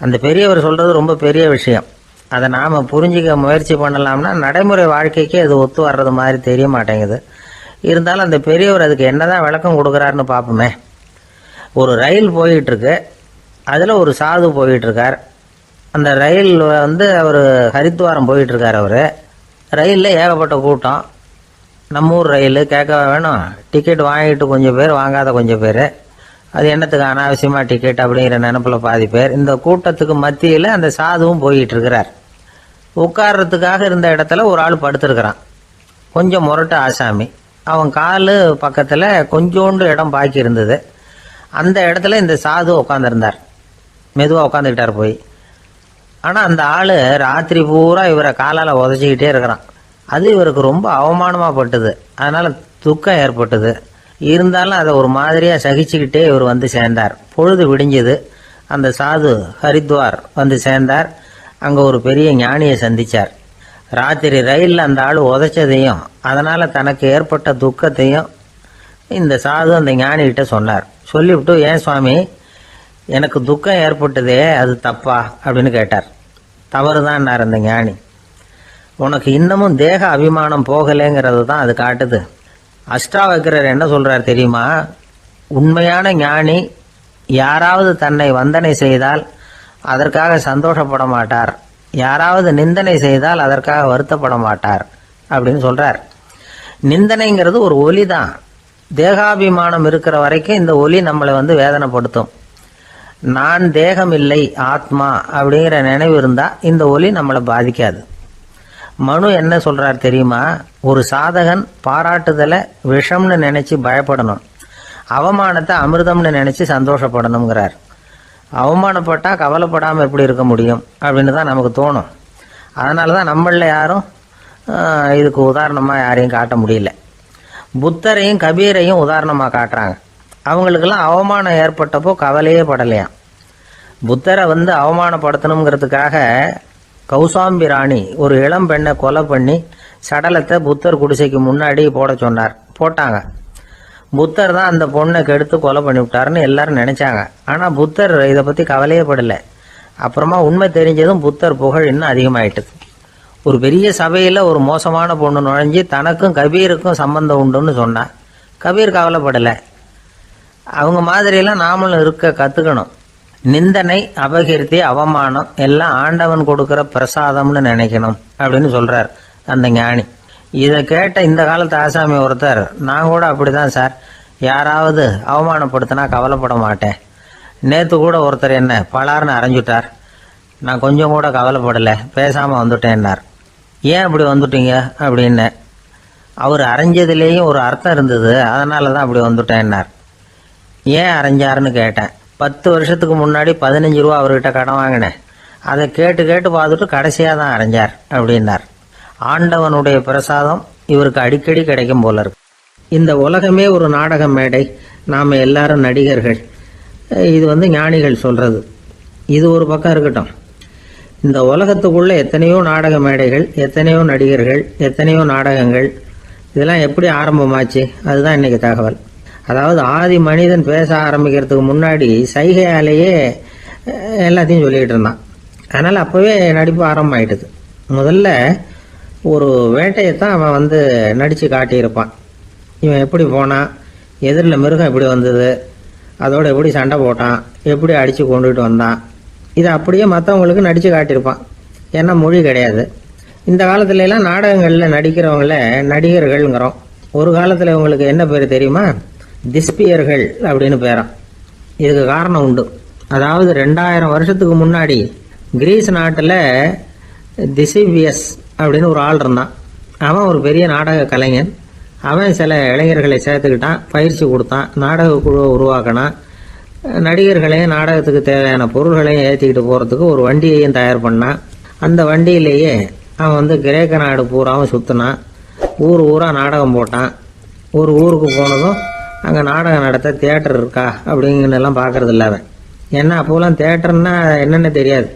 அந்த பெரியவர் சொல்கிறது ரொம்ப பெரிய விஷயம். அதை நாம் புரிஞ்சிக்க முயற்சி பண்ணலாம்னா நடைமுறை வாழ்க்கைக்கு அது ஒத்து வர்றது மாதிரி தெரிய மாட்டேங்குது. இருந்தாலும் அந்த பெரியவர் அதுக்கு என்னதான் விளக்கம் கொடுக்குறாருன்னு பார்ப்போமே. ஒரு ரயில் போயிட்டுருக்கு. அதில் ஒரு சாது போயிட்டுருக்கார். அந்த ரயில் வந்து அவர் ஹரித்வாரம் போயிட்டுருக்கார் அவர். ரயிலில் ஏகப்பட்ட கூட்டம். நம்ம ஊர் ரயில் கேட்க வேணும். டிக்கெட் வாங்கிட்டு கொஞ்சம் பேர் வாங்காத கொஞ்சம் பேர். அது என்னத்துக்கு அனாவசியமாக டிக்கெட் அப்படிங்கிற நினப்பில் பாதி பேர். இந்த கூட்டத்துக்கு மத்தியில் அந்த சாதுவும் போயிட்டு இருக்கிறார் உட்கார்றதுக்காக இருந்த இடத்துல ஒரு ஆள் படுத்துருக்கிறான். கொஞ்சம் முரட்டு ஆசாமி. அவன் கால் பக்கத்தில் கொஞ்சோண்டு இடம் பாக்கி இருந்தது. அந்த இடத்துல இந்த சாது உட்காந்துருந்தார் மெதுவாக உட்காந்துக்கிட்டார் போய். ஆனால் அந்த ஆள் ராத்திரி பூரா இவரை காலால் உதச்சிக்கிட்டே இருக்கிறான். அது இவருக்கு ரொம்ப அவமானமாக பட்டது. அதனால் துக்கம் ஏற்பட்டது. இருந்தாலும் அதை ஒரு மாதிரியாக சகிச்சுக்கிட்டே இவர் வந்து சேர்ந்தார். பொழுது விடிஞ்சது. அந்த சாது ஹரித்வார் வந்து சேர்ந்தார். அங்கே ஒரு பெரிய ஞானியை சந்தித்தார் ராத்திரி ரயிலில் அந்த ஆள் உதைச்சதையும் அதனால் தனக்கு ஏற்பட்ட துக்கத்தையும் இந்த சாது அந்த ஞானிகிட்ட சொன்னார். சொல்லிவிட்டு ஏன் சுவாமி எனக்கு துக்கம் ஏற்பட்டதே அது தப்பா? அப்படின்னு கேட்டார். தவறு தவறுதான்னார் அந்த ஞானி. உனக்கு இன்னமும் தேக அபிமானம் போகலைங்கிறது தான் அது காட்டுது. அஷ்டாவக்கரர் என்ன சொல்கிறார் தெரியுமா? உண்மையான ஞானி யாராவது தன்னை வந்தனை செய்தால் அதற்காக சந்தோஷப்பட மாட்டார். யாராவது நிந்தனை செய்தால் அதற்காக வருத்தப்பட மாட்டார் அப்படின்னு சொல்கிறார் நிந்தனைங்கிறது ஒரு ஒலி தான். தேகாபிமானம் இருக்கிற வரைக்கும் இந்த ஒலி நம்மளை வந்து வேதனைப்படுத்தும். நான் தேகம் இல்லை ஆத்மா அப்படிங்கிற நினைவு இருந்தால் இந்த ஒலி நம்மளை பாதிக்காது. மனு என்ன சொல்கிறார் தெரியுமா? ஒரு சாதகன் பாராட்டுதலை விஷம்னு நினச்சி பயப்படணும். அவமானத்தை அமிர்தம்னு நினச்சி சந்தோஷப்படணுங்கிறார் அவமானப்பட்டால் கவலைப்படாமல் எப்படி இருக்க முடியும் அப்படின்னு தான் நமக்கு தோணும். அதனால தான் நம்மளில் யாரும் இதுக்கு உதாரணமாக யாரையும் காட்ட முடியல. புத்தரையும் கபீரையும் உதாரணமாக காட்டுறாங்க. அவங்களுக்கெல்லாம் அவமானம் ஏற்பட்டப்போ கவலையே படலையாம். புத்தரை வந்து அவமானப்படுத்தணுங்கிறதுக்காக கௌசாம்பிராணி ஒரு இளம் பெண்ணை கொலை பண்ணி சடலத்தை புத்தர் குடிசைக்கு முன்னாடி போட சொன்னார். போட்டாங்க. புத்தர் தான் அந்த பொண்ணை கெடுத்து கொலை பண்ணிவிட்டாருன்னு எல்லாரும் நினைச்சாங்க. ஆனால் புத்தர் இதை பற்றி கவலையே படலை. அப்புறமா உண்மை தெரிஞ்சதும் புத்தர் புகழ் இன்னும் அதிகமாயிட்டது. ஒரு பெரிய சபையில் ஒரு மோசமான பொண்ணு நுழைஞ்சு தனக்கும் கபீருக்கும் சம்பந்தம் உண்டுன்னு சொன்னான் கபீர் கவலைப்படலை. அவங்க மாதிரியெல்லாம் நாமளும் இருக்க கற்றுக்கணும் நிந்தனை அபகீர்த்தி அவமானம் எல்லாம் ஆண்டவன் கொடுக்குற பிரசாதம்னு நினைக்கணும் அப்படின்னு சொல்கிறார் அந்த ஞானி. இதை கேட்ட இந்த காலத்து ஆசாமி ஒருத்தர் நான் கூட அப்படிதான் சார். யாராவது அவமானப்படுத்தினா கவலைப்பட மாட்டேன். நேற்று கூட ஒருத்தர் என்ன பலார்னு அரைஞ்சுட்டார். நான் கொஞ்சம் கூட கவலைப்படலை. பேசாமல் வந்துட்டேன்னார். ஏன் அப்படி வந்துட்டீங்க? அப்படின்னு. அவர் அரைஞ்சதுலேயும் ஒரு அர்த்தம் இருந்தது. அதனால தான் அப்படி வந்துட்டேன்னார். ஏன் அரைஞ்சாருன்னு கேட்டேன். பத்து வருஷத்துக்கு முன்னாடி பதினஞ்சு ரூபா அவர்கிட்ட கடன் வாங்கினேன். அதை கேட்டு கேட்டு பார்த்துட்டு கடைசியாக தான் அரைஞ்சார் அப்படின்னார். ஆண்டவனுடைய பிரசாதம் இவருக்கு அடிக்கடி கிடைக்கும் போல இருக்கு. இந்த உலகமே ஒரு நாடக மேடை. நாம் எல்லாரும் நடிகர்கள். இது வந்து ஞானிகள் சொல்கிறது இது ஒரு பக்கம் இருக்கட்டும். இந்த உலகத்துக்குள்ளே எத்தனையோ நாடக மேடைகள் எத்தனையோ நடிகர்கள் எத்தனையோ நாடகங்கள். இதெல்லாம் எப்படி ஆரம்பமாச்சு? அதுதான் இன்றைக்கி தகவல். அதாவது ஆதி மனிதன் பேச ஆரம்பிக்கிறதுக்கு முன்னாடி சைகையாலேயே எல்லாத்தையும் சொல்லிக்கிட்டு இருந்தான். அதனால் அப்போவே நடிப்பு ஆரம்பமாயிட்டுது. முதல்ல ஒரு வேட்டையை தான் அவன் வந்து நடித்து காட்டியிருப்பான். இவன் எப்படி போனான்? எதிரில் மிருகம் எப்படி வந்தது? அதோடு எப்படி சண்டை போட்டான்? எப்படி அடித்து கொண்டுகிட்டு வந்தான்? இதை அப்படியே மற்றவங்களுக்கு நடித்து காட்டியிருப்பான். ஏன்னா மொழி கிடையாது. இந்த காலத்துலலாம் நாடகங்களில் நடிக்கிறவங்கள நடிகர்கள்ங்கிறோம். ஒரு காலத்தில் இவங்களுக்கு என்ன பேர் தெரியுமா? திஸ்பியர்கள் அப்படின்னு பேராம். இதுக்கு காரணம் உண்டு. அதாவது ரெண்டாயிரம் வருஷத்துக்கு முன்னாடி கிரீஸ் நாட்டில் திசிவியஸ் அப்படின்னு ஒரு ஆள் இருந்தான். அவன் ஒரு பெரிய நாடக கலைஞன். அவன் சில இளைஞர்களை சேர்த்துக்கிட்டான் பயிற்சி கொடுத்தான் நாடக குழுவை உருவாக்கினான். நடிகர்களையும் நாடகத்துக்கு தேவையான பொருள்களையும் ஏற்றிக்கிட்டு போகிறதுக்கு ஒரு வண்டியையும் தயார் பண்ணான். அந்த வண்டியிலேயே அவன் வந்து கிரேக்க நாடு பூராவும் சுற்றினான் ஊர் ஊராக நாடகம் போட்டான். ஒரு ஊருக்கு போனதும் அங்கே நாடகம் நடத்த தேட்டர் இருக்கா அப்படிங்கன்னு பார்க்குறது பார்க்கறது அவன். ஏன்னா அப்போலாம் தியேட்டர்னா என்னென்னு தெரியாது.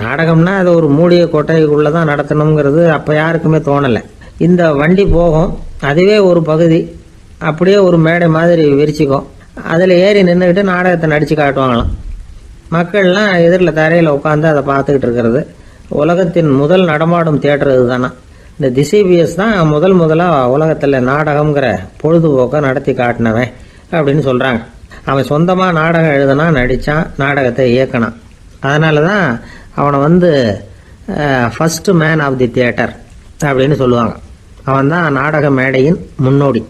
நாடகம்னா அது ஒரு மூடிய கொட்டைக்குள்ளே தான் நடத்தணுங்கிறது அப்போ யாருக்குமே தோணலை. இந்த வண்டி போகும் அதுவே ஒரு பகுதி அப்படியே ஒரு மேடை மாதிரி விரிச்சிக்கும். அதில் ஏறி நின்றுக்கிட்டு நாடகத்தை நடித்து காட்டுவாங்களாம். மக்கள்லாம் எதிரில் தரையில் உட்காந்து அதை பார்த்துக்கிட்டு இருக்கிறது. உலகத்தின் முதல் நடமாடும் தேட்டர் இதுதானா? இந்த திசிபிஎஸ் தான் முதல் முதலாக உலகத்தில் நாடகம்ங்கிற பொழுதுபோக்கை நடத்தி காட்டினவன் அப்படின்னு சொல்கிறாங்க அவன் சொந்தமாக நாடகம் எழுதுனா நடித்தான் நாடகத்தை இயக்கினான். அதனால தான் அவனை வந்து first man of the theatre அப்படின்னு சொல்லுவாங்க. அவன் தான் நாடக மேடையின் முன்னோடி.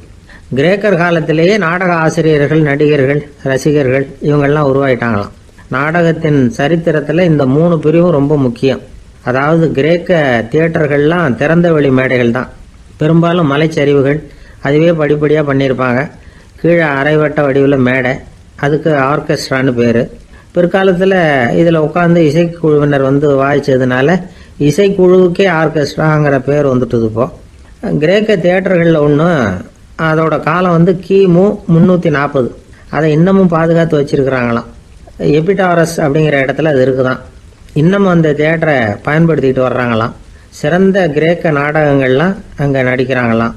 கிரேக்கர் காலத்திலேயே நாடக ஆசிரியர்கள் நடிகர்கள் ரசிகர்கள் இவங்கெல்லாம் உருவாயிட்டாங்களாம். நாடகத்தின் சரித்திரத்தில் இந்த மூணு பிரிவும் ரொம்ப முக்கியம். அதாவது கிரேக்க தியேட்டர்கள்லாம் திறந்த வெளி மேடைகள் தான். பெரும்பாலும் மலைச்சரிவுகள். அதுவே படிப்படியாக பண்ணியிருப்பாங்க கீழே அரைவட்ட வடிவில் மேடை. அதுக்கு ஆர்கெஸ்ட்ரான்னு பேர். பிற்காலத்தில் இதில் உட்காந்து இசைக்குழுவினர் வந்து வாய்ச்சதுனால இசைக்குழுவுக்கே ஆர்கெஸ்ட்ராங்கிற பேர் வந்துட்டுது இப்போ. கிரேக்க தியேட்டர்களில் ஒன்று அதோட காலம் வந்து கிமு முந்நூற்றி நாற்பது அதை இன்னமும் பாதுகாத்து வச்சிருக்கிறாங்களாம். எபிடாரஸ் அப்படிங்கிற இடத்துல அது இருக்குதான். இன்னமும் அந்த தேட்டரை பயன்படுத்திக்கிட்டு வர்றாங்களாம். சிறந்த கிரேக்க நாடகங்கள்லாம் அங்கே நடிக்கிறாங்களாம்.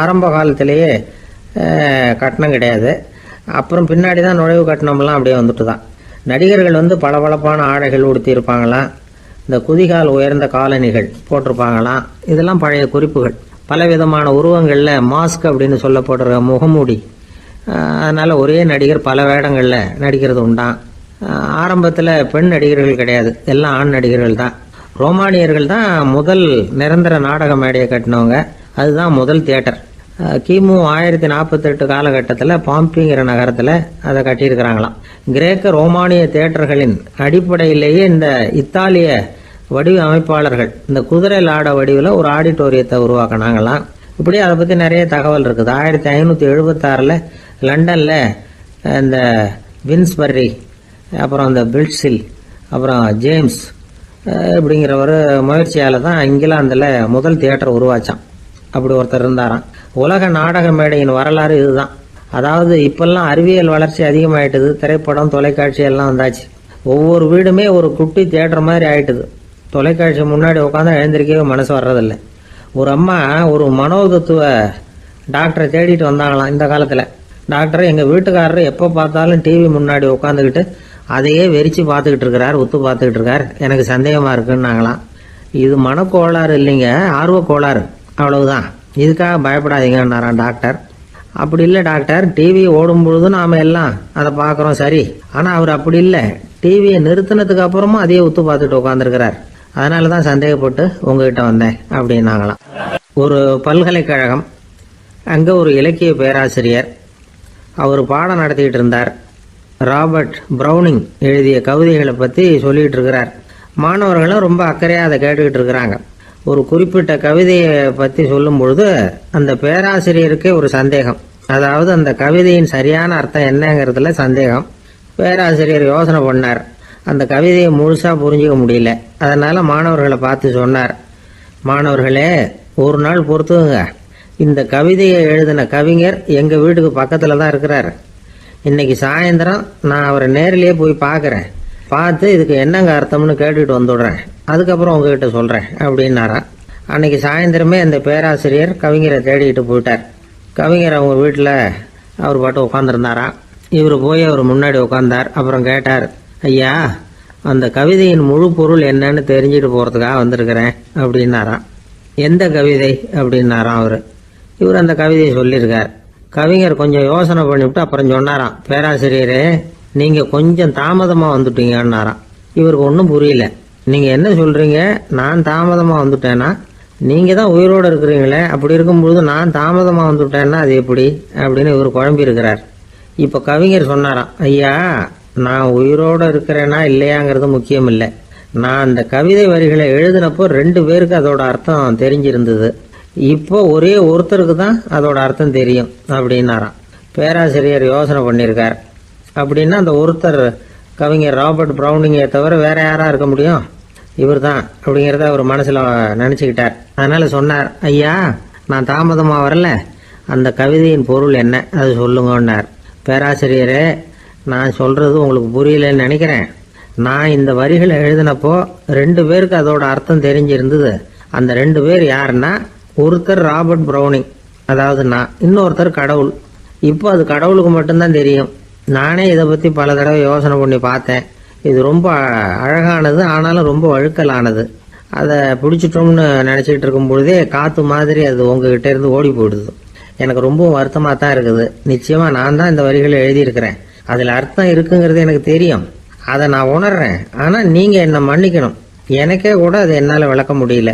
ஆரம்ப காலத்திலேயே கட்டணம் கிடையாது. அப்புறம் பின்னாடி தான் நுழைவு கட்டணம்லாம் அப்படியே வந்துட்டு தான் நடிகர்கள் வந்து பளபளப்பான ஆடைகள் உடுத்தியிருப்பாங்களாம் இந்த குதிகால் உயர்ந்த காலணிகள் போட்டிருப்பாங்களாம். இதெல்லாம் பழைய குறிப்புகள். பலவிதமான உருவங்களில் மாஸ்க் அப்படின்னு சொல்லப்படுற முகமூடி. அதனால் ஒரே நடிகர் பல வேடங்களில் நடிக்கிறது உண்டாம். ஆரம்பத்தில் பெண் நடிகர்கள் கிடையாது. எல்லாம் ஆண் நடிகர்கள் தான். ரோமானியர்கள் தான் முதல் நிரந்தர நாடக மேடையை கட்டினவங்க. அதுதான் முதல் தியேட்டர். கிமு ஆயிரத்தி நாற்பத்தெட்டு காலகட்டத்தில் பாம்பிங்கிற நகரத்தில் அதை கட்டியிருக்கிறாங்களாம். கிரேக்க ரோமானிய தேட்டர்களின் அடிப்படையிலேயே இந்த இத்தாலிய வடிவமைப்பாளர்கள் இந்த குதிரை லாட வடிவில் ஒரு ஆடிட்டோரியத்தை உருவாக்கினாங்களாம். இப்படி அதை பற்றி நிறைய தகவல் இருக்குது. ஆயிரத்தி ஐநூற்றி எழுபத்தாறில் லண்டனில் இந்த வின்ஸ்பர்ரி அப்புறம் அந்த பில்ட்ஸில் அப்புறம் ஜேம்ஸ் அஹ் இப்படிங்கிற ஒரு முயற்சியால் தான் இங்கிலாந்தில் முதல் தியேட்டர் உருவாச்சான். அப்படி ஒருத்தர் இருந்தாராம். உலக நாடக மேடையின் வரலாறு இதுதான். அதாவது இப்பெல்லாம் அறிவியல் வளர்ச்சி அதிகமாயிட்டது திரைப்படம் தொலைக்காட்சி எல்லாம் வந்தாச்சு. ஒவ்வொரு வீடுமே ஒரு குட்டி தியேட்டர் மாதிரி ஆயிட்டுது. தொலைக்காட்சி முன்னாடி உட்காந்து எழுந்திருக்கவே மனசு வர்றதில்லை. ஒரு அம்மா ஒரு மனோதத்துவ டாக்டரை தேடிட்டு வந்தாங்களாம் இந்த காலத்தில். டாக்டர் எங்கள் வீட்டுக்காரர் எப்போ பார்த்தாலும் டிவி முன்னாடி உட்காந்துக்கிட்டு அதையே வெறிச்சு பார்த்துக்கிட்டு இருக்கிறார் உத்து பார்த்துக்கிட்டு இருக்கார். எனக்கு சந்தேகமாக இருக்குன்னாங்களாம் இது மனக்கோளாறு இல்லைங்க ஆர்வ கோளாறு அவ்வளவுதான். இதுக்காக பயப்படாதீங்கன்னாராம் டாக்டர். அப்படி இல்லை டாக்டர். டிவி ஓடும் பொழுது நாம் எல்லாம் அதை பார்க்குறோம் சரி. ஆனால் அவர் அப்படி இல்லை. டிவியை நிறுத்தினதுக்கு அப்புறமும் அதையே உத்து பார்த்துட்டு உட்காந்துருக்கிறார் அதனால தான் சந்தேகப்பட்டு உங்ககிட்ட வந்தேன் அப்படின்னாங்களாம் ஒரு பல்கலைக்கழகம் அங்கே ஒரு இலக்கிய பேராசிரியர் அவர் பாடம் நடத்திக்கிட்டு இருந்தார். ராபர்ட் ப்ரௌனிங் எழுதிய கவிதைகளை பற்றி சொல்லிகிட்டு இருக்கிறார் மாணவர்களும் ரொம்ப அக்கறையாக அதை கேட்டுக்கிட்டு இருக்கிறாங்க ஒரு குறிப்பிட்ட கவிதையை பற்றி சொல்லும் பொழுது அந்த பேராசிரியருக்கே ஒரு சந்தேகம். அதாவது அந்த கவிதையின் சரியான அர்த்தம் என்னங்கிறதுல சந்தேகம். பேராசிரியர் யோசனை பண்ணார். அந்த கவிதையை முழுசாக புரிஞ்சுக்க முடியல. அதனால் மாணவர்களை பார்த்து சொன்னார். மாணவர்களே ஒரு நாள் பொறுத்துங்க. இந்த கவிதையை எழுதின கவிஞர் எங்கள் வீட்டுக்கு பக்கத்தில் தான் இருக்கிறார். இன்னைக்கு சாயந்தரம் நான் அவரை நேரிலேயே போய் பார்க்குறேன். பார்த்து இதுக்கு என்னங்க அர்த்தம்னு கேட்டுட்டு வந்துடுறேன். அதுக்கப்புறம் உங்ககிட்ட சொல்கிறேன் அப்படின்னாராம் அன்னைக்கு சாயந்தரமே அந்த பேராசிரியர் கவிஞரை தேடிக்கிட்டு போயிட்டார். கவிஞர் அவங்க வீட்டில் அவர் பாட்டு உட்காந்துருந்தாராம் இவர் போய் அவர் முன்னாடி உட்காந்தார் அப்புறம் கேட்டார் ஐயா அந்த கவிதையின் முழு பொருள் என்னன்னு தெரிஞ்சுட்டு போகிறதுக்காக வந்திருக்கிறேன் அப்படின்னாராம் எந்த கவிதை? அப்படின்னாராம் அவர். இவர் அந்த கவிதையை சொல்லியிருக்கார். கவிஞர் கொஞ்சம் யோசனை பண்ணிவிட்டு அப்புறம் சொன்னாராம் பேராசிரியரே நீங்கள் கொஞ்சம் தாமதமாக வந்துட்டீங்கன்னாராம். இவருக்கு ஒன்றும் புரியல. நீங்கள் என்ன சொல்கிறீங்க நான் தாமதமாக வந்துட்டேன்னா நீங்கள் தான் உயிரோடு இருக்கிறீங்களே அப்படி இருக்கும்பொழுது நான் தாமதமாக வந்துட்டேன்னா அது எப்படி? அப்படின்னு இவர் குழம்பி இருக்கிறார் இப்போ கவிஞர் சொன்னாராம் ஐயா நான் உயிரோடு இருக்கிறேனா இல்லையாங்கிறது முக்கியம் இல்லை நான் அந்த கவிதை வரிகளை எழுதினப்போ ரெண்டு பேருக்கு அதோட அர்த்தம் தெரிஞ்சிருந்தது. இப்போ ஒரே ஒருத்தருக்கு தான் அதோட அர்த்தம் தெரியும் அப்படின்னாராம். பேராசிரியர் யோசனை பண்ணியிருக்கார். அப்படின்னா அந்த ஒருத்தர் கவிஞர் ராபர்ட் ப்ரௌனிங்கை தவிர வேற யாராக இருக்க முடியும்? இவர் தான் அப்படிங்கிறத அவர் மனசில் நினச்சிக்கிட்டார். அதனால் சொன்னார் ஐயா நான் தாமதமாக வரல. அந்த கவிதையின் பொருள் என்ன? அது சொல்லுங்கன்னார். பேராசிரியரே நான் சொல்கிறது உங்களுக்கு புரியலன்னு நினைக்கிறேன். நான் இந்த வரிகளை எழுதினப்போ ரெண்டு பேருக்கு அதோட அர்த்தம் தெரிஞ்சிருந்தது. அந்த ரெண்டு பேர் யாருன்னா ஒருத்தர் ராபர்ட் ப்ரௌனிங் அதாவது நான் இன்னொருத்தர் கடவுள். இப்போ அது கடவுளுக்கு மட்டும்தான் தெரியும். நானே இதை பற்றி பல தடவை யோசனை பண்ணி பார்த்தேன். இது ரொம்ப அழகானது ஆனாலும் ரொம்ப வழுக்கலானது. அதை பிடிச்சிட்டோம்னு நினச்சிக்கிட்டு இருக்கும் பொழுதே காற்று மாதிரி அது உங்ககிட்ட இருந்து ஓடி போயிடுது. எனக்கு ரொம்பவும் வருத்தமாக தான் இருக்குது. நிச்சயமாக நான் தான் இந்த வரிகளை எழுதியிருக்கிறேன். அதில் அர்த்தம் இருக்குங்கிறது எனக்கு தெரியும். அதை நான் உணர்றேன். ஆனால் நீங்கள் என்னை மன்னிக்கணும். எனக்கே கூட அதை என்னால் விளக்க முடியல.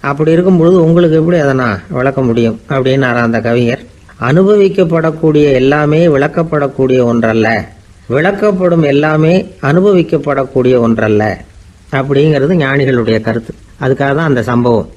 அப்படி இருக்கும் பொழுது உங்களுக்கு எப்படி அதை நான் விளக்க முடியும்? அப்படின்னாரா அந்த கவிஞர் அனுபவிக்கப்படக்கூடிய எல்லாமே விளக்கப்படக்கூடிய ஒன்றல்ல. விளக்கப்படும் எல்லாமே அனுபவிக்கப்படக்கூடிய ஒன்றல்ல. அப்படிங்கிறது ஞானிகளுடைய கருத்து. அதுக்காக தான் அந்த சம்பவம்.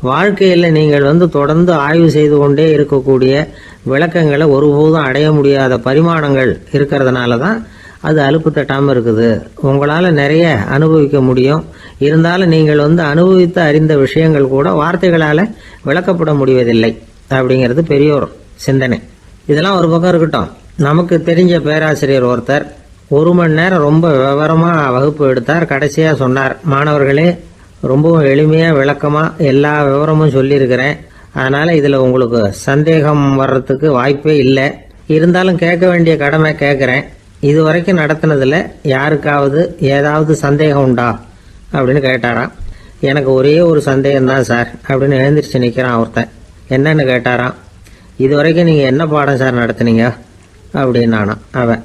வாழ்க்கையில் நீங்கள் வந்து தொடர்ந்து ஆய்வு செய்து கொண்டே இருக்கக்கூடிய விளக்கங்களை ஒருபோதும் அடைய முடியாத பரிமாணங்கள் இருக்கிறதுனால தான் அது அலுப்பு தட்டாமல் இருக்குது. உங்களால் நிறைய அனுபவிக்க முடியும். இருந்தாலும் நீங்கள் வந்து அனுபவித்து அறிந்த விஷயங்கள் கூட வார்த்தைகளால் விளக்கப்பட முடிவதில்லை. அப்படிங்கிறது பெரியோர் சிந்தனை. இதெல்லாம் ஒரு பக்கம் இருக்கட்டும். நமக்கு தெரிஞ்ச பேராசிரியர் ஒருத்தர் ஒரு மணி நேரம் ரொம்ப விவரமாக வகுப்பு எடுத்தார் கடைசியாக சொன்னார். மாணவர்களே ரொம்பவும் எளிமையாக விளக்கமாக எல்லா விவரமும் சொல்லியிருக்கிறேன். அதனால் இதில் உங்களுக்கு சந்தேகம் வர்றதுக்கு வாய்ப்பே இல்லை. இருந்தாலும் கேட்க வேண்டிய கடமை கேட்குறேன். இது வரைக்கும் நடத்தினதில் யாருக்காவது ஏதாவது சந்தேகம் உண்டா? அப்படின்னு கேட்டாராம் எனக்கு ஒரே ஒரு சந்தேகம்தான் சார். அப்படின்னு எழுந்திரிச்சு நிற்கிறான் ஒருத்தன். என்னன்னு கேட்டாராம் இது வரைக்கும் நீங்கள் என்ன பாடம் சார் நடத்துனீங்க? அப்படின்னானாம் அவன்.